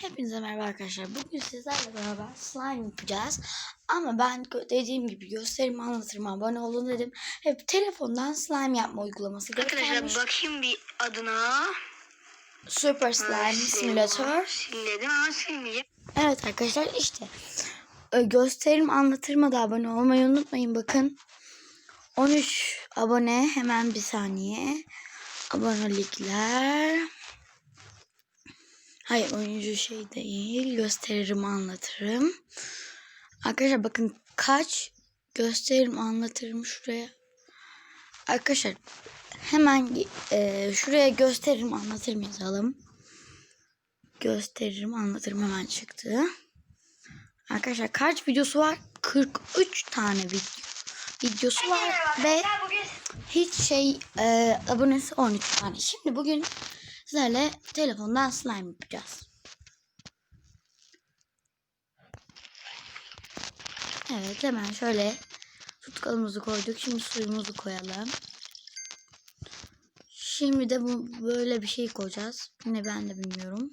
Hepinize merhaba arkadaşlar. Bugün sizlerle beraber slime yapacağız. Ama ben dediğim gibi gösterimi anlatırım abone olun dedim. Hep telefondan slime yapma uygulaması. Arkadaşlar bakayım bir adına. Super Slime Simulator. Sildim ama silmeyeceğim. Evet arkadaşlar işte e, gösterim anlatırıma da abone olmayı unutmayın. Bakın 13 abone hemen bir saniye. Abonelikler. Hayır oyuncu şey değil. Gösteririm anlatırım. Arkadaşlar bakın kaç gösteririm anlatırım şuraya. Arkadaşlar hemen e, şuraya gösteririm anlatırım yazalım. Gösteririm anlatırım hemen çıktı. Arkadaşlar kaç videosu var? 43 tane video. Videosu var ve hiç şey e, abonesi 13 tane. Şimdi bugün sizlerle telefondan slime yapacağız. Evet hemen şöyle tutkalımızı koyduk. Şimdi suyumuzu koyalım. Şimdi de bu böyle bir şey koyacağız. Yine ben de bilmiyorum.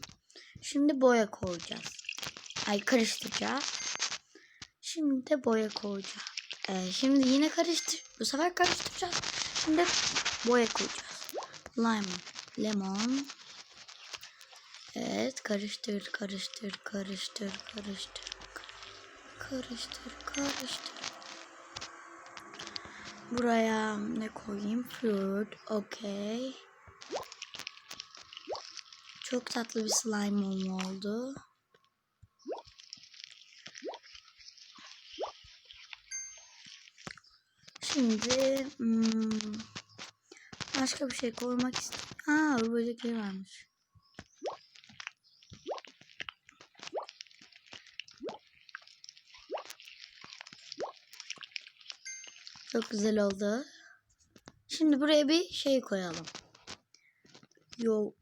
Şimdi boya koyacağız. Ay karıştıracağız. Şimdi de boya koyacağız. Ee, şimdi yine karıştır. Bu sefer karıştıracağız. Şimdi boya koyacağız. Lime, lemon. Evet karıştır, karıştır, karıştır, karıştır. Karıştır, karıştır. Buraya ne koyayım? Fruit. Okey. Çok tatlı bir slime oldu. Şimdi hmm, başka bir şey koymak istiyorum. Aa, bu böcekleri varmış. Çok güzel oldu. Şimdi buraya bir şey koyalım. Yo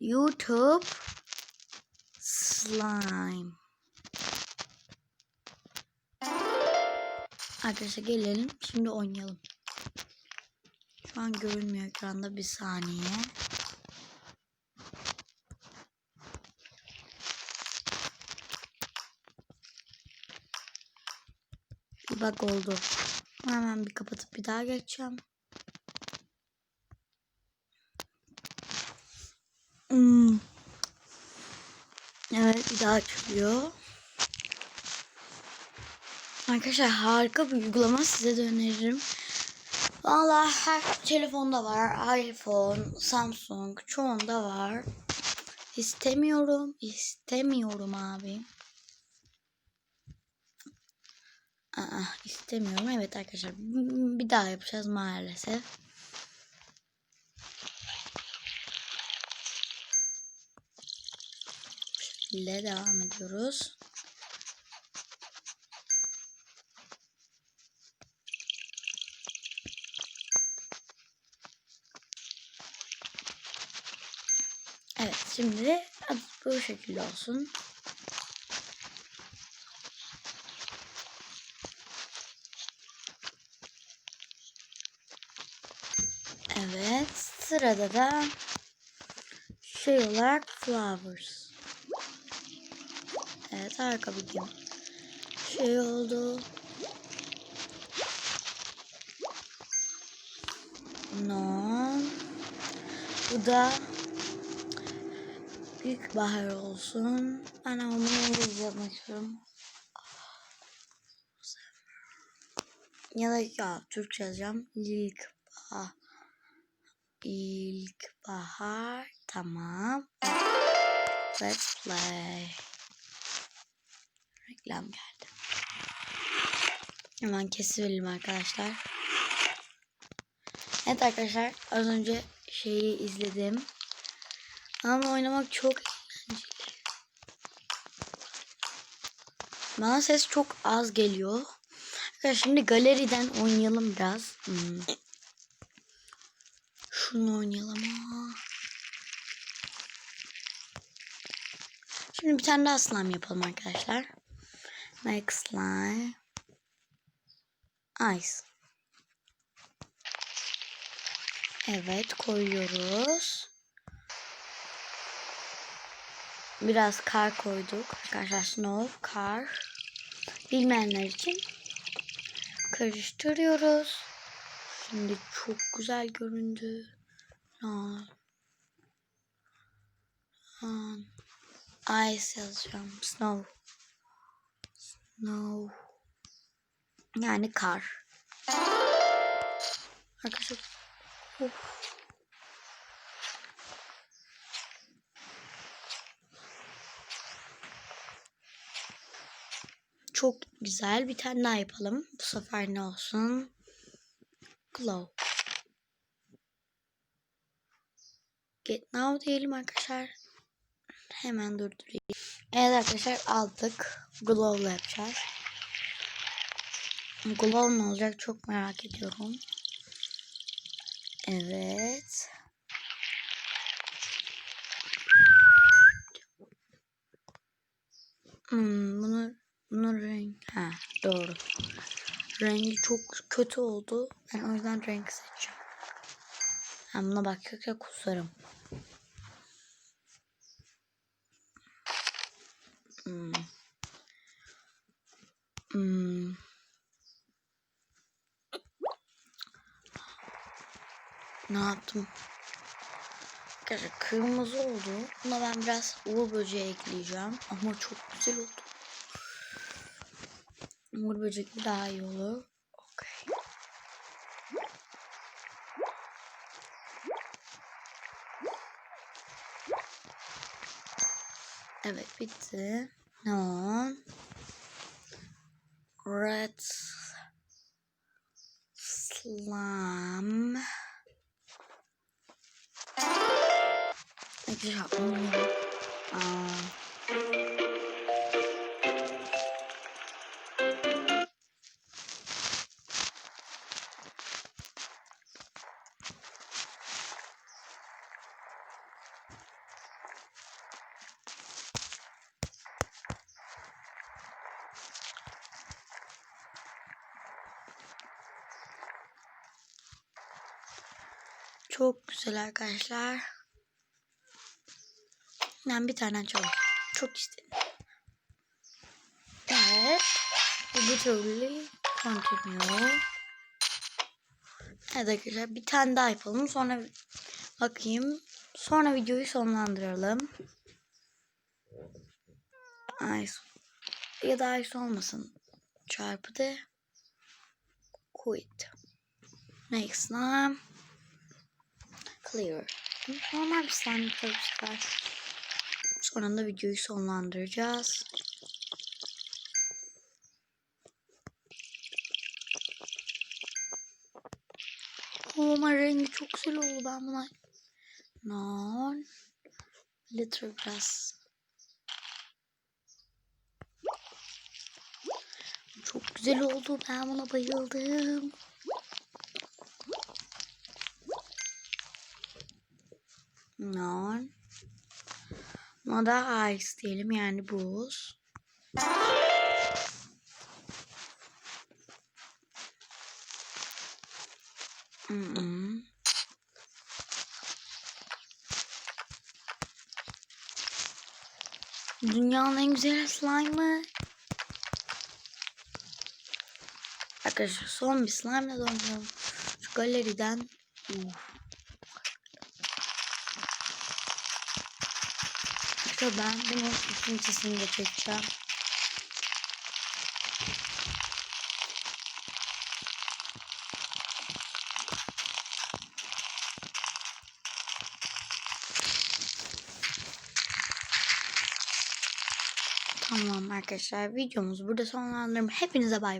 YouTube slime. Arkadaşlar gelelim. Şimdi oynayalım. Şu an görünmüyor ekranda bir saniye. Bir bak oldu. Hemen bir kapatıp bir daha geçeceğim. Hmm. Evet bir daha açılıyor. Arkadaşlar harika bir uygulama size de öneririm. Valla her telefonda var. iPhone, Samsung çoğunda var. İstemiyorum. istemiyorum abi. Aa, istemiyorum. Evet arkadaşlar bir daha yapacağız maalesef. Şekilde devam ediyoruz. Evet şimdi bu şekilde olsun. Evet sırada da şey olarak flowers. Evet harika bir gün. Şey oldu. No. Bu da büyük bahar olsun. Ben ama İngilizce yapmak istiyorum. Ya da ya Türkçe yazacağım. İlk bahar. İlk bahar. Tamam. Let's play. Reklam geldi. Hemen kesiverelim arkadaşlar. Evet arkadaşlar az önce şeyi izledim. Ama oynamak çok eğlenceli. Bana ses çok az geliyor. Arkadaşlar şimdi galeriden oynayalım biraz. Hmm. Şunu oynayalım. Aa. Şimdi bir tane daha slime yapalım arkadaşlar. Make slime. Ice. Evet koyuyoruz. Biraz kar koyduk. Arkadaşlar snow, kar. Bilmeyenler için karıştırıyoruz. Şimdi çok güzel göründü. Aa. Aa. Ice yazacağım. Snow. Snow. Yani kar. Arkadaşlar. Of. Çok güzel. Bir tane daha yapalım. Bu sefer ne olsun? Glow. Get now diyelim arkadaşlar. Hemen durdurayım. Evet arkadaşlar aldık. Glow'la yapacağız. Glow ne olacak çok merak ediyorum. Evet. Hmm, bunu bunun renk ha doğru. Rengi çok kötü oldu. Ben o yüzden renk seçeceğim. Ben buna bakıyorken kusarım. Hmm. Hmm. Ne yaptım? Arkadaşlar kırmızı oldu. Buna ben biraz uğur böceği ekleyeceğim. Ama çok güzel oldu. Uğur böcekli daha iyi olur. Okey. Evet bitti. No. Red slime. Arkadaşlar onu Aa. Çok güzel arkadaşlar. Ben bir tane açalım. Çok istedim. Evet. Literally continue. Evet arkadaşlar bir tane daha yapalım. Sonra bakayım. Sonra videoyu sonlandıralım. Ice. Ya da ice olmasın. Çarpı de. Quit. Next time. Clear. Normal bir slime arkadaşlar. Sonra da videoyu sonlandıracağız. Ama rengi çok güzel oldu ben buna. Non. Litter biraz. Çok güzel oldu. Ben buna bayıldım. Non. Buna da ice diyelim yani buz. Mm -mm. Dünyanın en güzel slime'ı. Arkadaşlar son bir slime ile dönüyorum. Şu galeriden. Uf. Arkadaşlar ben bunun ikincisini de çekeceğim. Tamam arkadaşlar videomuz burada sonlandırma. Hepinize bay bay.